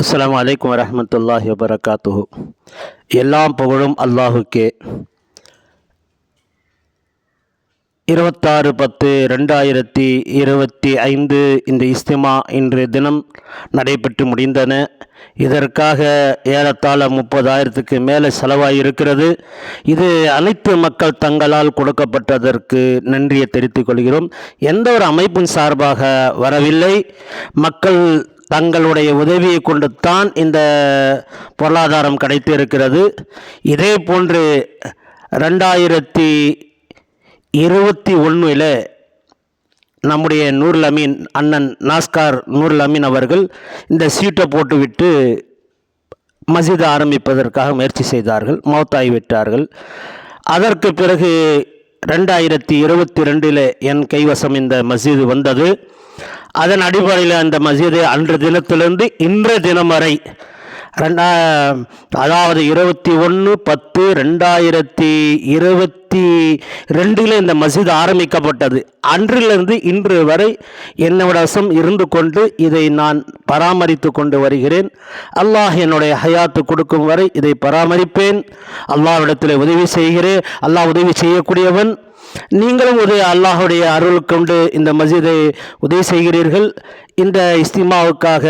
அஸ்லாம் வலைக்கம் வரமத்துல்லாஹி வபரகாத்துஹு. எல்லாம் புகழும் அல்லாஹுக்கே. இருபத்தாறு பத்து ரெண்டாயிரத்தி இருபத்தி ஐந்து இந்த இஸ்திமா இன்று தினம் நடைபெற்று முடிந்தன. இதற்காக ஏறத்தாழ முப்பதாயிரத்துக்கு மேலே செலவாகி இருக்கிறது இது அனைத்து மக்கள் தங்களால் கொடுக்கப்பட்டதற்கு நன்றியை தெரிவித்துக் கொள்கிறோம். எந்த ஒரு அமைப்பின் சார்பாக வரவில்லை. மக்கள் தங்களுடைய உதவியை கொண்டு தான் இந்த பொருளாதாரம் கிடைத்து இருக்கிறது இதே போன்று ரெண்டாயிரத்தி இருபத்தி ஒன்றில் நம்முடைய நூருல் அமீன் அண்ணன் நாஸ்கார் நூருல் அமீன் அவர்கள் இந்த சீட்டை போட்டுவிட்டு மசிதை ஆரம்பிப்பதற்காக முயற்சி செய்தார்கள் மௌத்தாகி விட்டார்கள். அதற்கு பிறகு ரெண்டாயிரத்தி இருபத்தி ரெண்டில் என் கைவசம் இந்த மசீது வந்தது. அதன் அடிப்படையில் அந்த மசீது அன்று தினத்திலிருந்து இன்றைய தினம் வரை ரெண்டா அதாவது இருபத்தி ஒன்று பத்து ரெண்டாயிரத்தி இருபத்தி ரெண்டில் இந்த மசீது ஆரம்பிக்கப்பட்டது. அன்றிலிருந்து இன்று வரை என்னோட வசம் இருந்து கொண்டு இதை நான் பராமரித்து கொண்டு வருகிறேன். அல்லாஹ் என்னுடைய ஹயாத்து கொடுக்கும் வரை இதை பராமரிப்பேன். அல்லாஹ்விடத்தில் உதவி செய்கிறேன். அல்லாஹ் உதவி செய்யக்கூடியவன் நீங்களும் ஒரு அல்லாஹுடைய அருள் கொண்டு இந்த மஸ்ஜிதை உதவி செய்கிறீர்கள். இந்த இஸ்திமாவுக்காக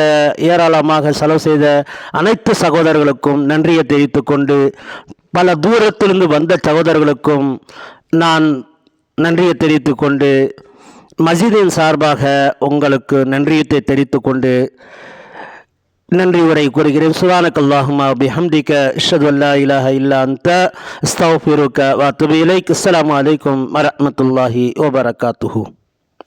ஏராளமாக செலவு செய்த அனைத்து சகோதரர்களுக்கும் நன்றியை தெரிவித்துக்கொண்டு பல தூரத்திலிருந்து வந்த சகோதரர்களுக்கும் நான் நன்றியை தெரிவித்துக்கொண்டு மஸ்ஜிதின் சார்பாக உங்களுக்கு நன்றியத்தை தெரிவித்துக் கொண்டு நன்றி உரை கூறுகிறேன் சுபானக் அல்லாஹுமா பிஹம்திக அஷ்ஹது அல்லா இலாஹ இல்லா அன்த அஸ்தக்ஃபிருக வ அத்துபு இலைக் அஸ்ஸலாமு அலைக்கும் வரஹ்மத்துல்லாஹி வபரகாத்துஹு